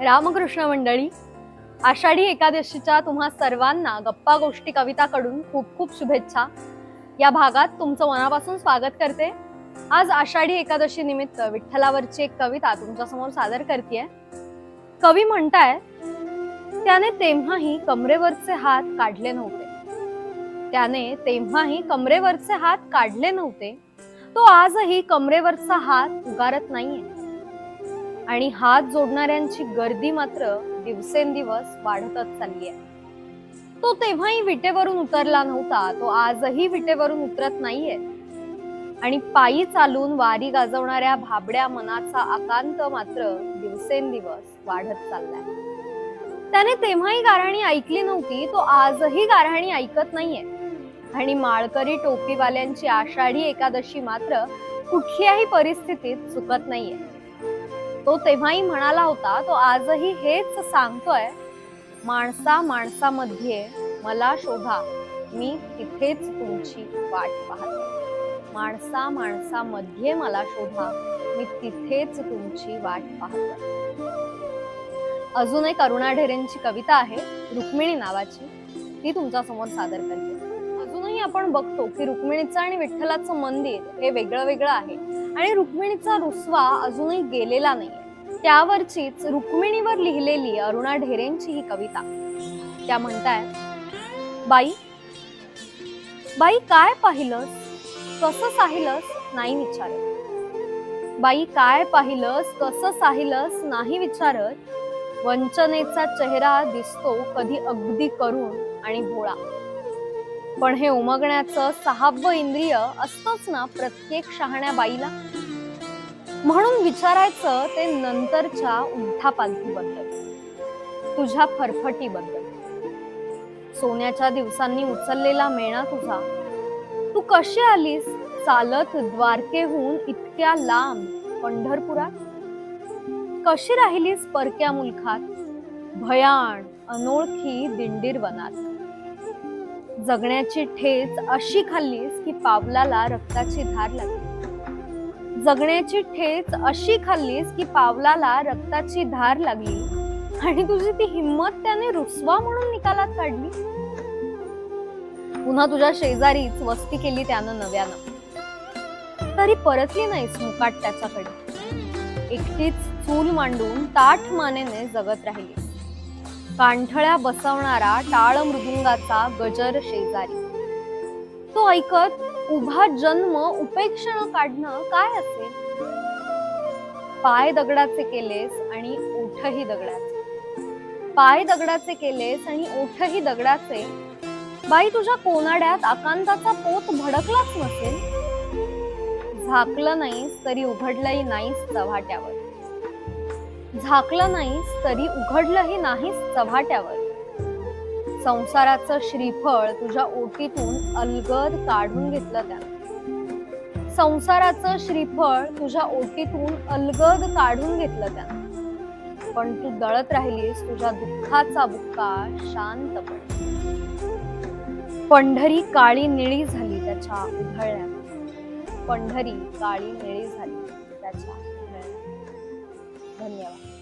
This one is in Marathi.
रामकृष्ण मंडळी आषाढी एकादशीच्या तुम्हा सर्वांना गप्पा गोष्टी कविताकडून खूप खूप शुभेच्छा. या भागात तुमचं मनापासून स्वागत करते. आज आषाढी एकादशी निमित्त विठ्ठलावरची एक कविता तुमच्यासमोर सादर करते कवी म्हणताय त्याने तेव्हाही कमरेवरचे हात काढले नव्हते. त्याने तेव्हाही कमरेवरचे हात काढले नव्हते. तो आजही कमरेवरचा हात उगारत नाहीये. आणि हात जोडणाऱ्यांची गर्दी मात्र दिवसेंदिवस वाढतच चालली आहे तो तेव्हाही विटेवरून उतरला नव्हता. तो आजही विटेवरून उतरत नाहीये. आणि पायी चालून वारी गाजवणाऱ्या भाबड्या मनाचा आकांत मात्र दिवसेंदिवस वाढत चाललाय. त्याने तेव्हाही गाराणी ऐकली नव्हती. तो आजही गाराणी ऐकत नाहीये. आणि माळकरी टोपीवाल्यांची आषाढी एकादशी मात्र कुठल्याही परिस्थितीत चुकत नाहीये. तो तेव्हाही म्हणाला होता तो आजही हेच सांगतोय माणसा माणसामध्ये मला शोधा मी तिथेच तुमची वाट पाहतो. माणसा माणसामध्ये मला शोधा मी तिथेच तुमची वाट पाहतो. अजून एक अरुणा ढेरेंची कविता आहे रुक्मिणी नावाची. ती तुमच्यासमोर सादर करते. अजूनही आपण बघतो की रुक्मिणीचं आणि विठ्ठलाचं मंदिर हे वेगळं वेगळं आहे. आणि रुक्मिणीचा रुसवा अजूनही गेलेला नाही त्यावरचीच रुक्मिणीवर लिहिलेली अरुणा ढेरेंची ही कविता. त्या म्हणताय बाई बाई काय पाहिलंस? कसं साहिलस? नाही विचारत. बाई काय पाहिलंस? कसं साहिलस? नाही विचारत. वंचनेचा चेहरा दिसतो कधी अगदी करून आणि भोळा. पण हे उमगण्याचं सहावं इंद्रिय असतंच ना प्रत्येक शहाण्या बाईला? म्हणून विचारायचं ते नंतरच्या उलथापालथीबद्दल तुझ्या फरफटीबद्दल सोन्याच्या दिवसांनी उचललेला मेणा तुझा. तू कशी आलीस? चालत द्वारकेहून इतक्या लांब पंढरपुरात? कशी राहिलीस परक्या मुलखात? भयाण अनोळखी दिंडीर वनात जगण्याची ठेच अशी खाल्लीस की पावलाला रक्ताची धार लागली. जगण्याची ठेच अशी खाल्लीस की पावलाला रक्ताची धार लागली. आणि तुझी ती हिंमत त्याने रुसवा म्हणून निकालात काढली. पुन्हा तुझ्या शेजारीच वस्ती केली त्यानं नव्यानं. तरी परतली नाहीस मुकाट त्याच्याकडे. एकटीच चूल मांडून ताठ मानेने जगत राहिलीस. कांठळ्या बसवणारा टाळ मृदुंगाचा गजर शेजारी. तो ऐकत उभा जन्म उपेक्षण काढणं काय असेल पाय दगडाचे केलेस आणि ओठही दगडाचे. पाय दगडाचे केलेस आणि ओठही दगडाचे. बाई तुझ्या कोनाड्यात आकांताचा पोत भडकलाच नसेल? झाकलं नाहीस तरी उघडलंही नाहीस चव्हाट्यावर. झाकलं नाहीस तरी उघडलंही नाहीस चव्हाट्यावर. संसाराचं श्रीफळ तुझ्या ओटीतून अलगद काढून घेतलं त्यानं. संसाराचं श्रीफळ तुझ्या ओटीतून अलगद काढून घेतलं त्यानं. पण तू दळत राहिलीस तुझ्या दुःखाचा बुक्का शांतपणे पंढरी काळी निळी झाली त्याच्या उघडल्या पंढरी काळी निळी झाली त्याच्या 毕业了。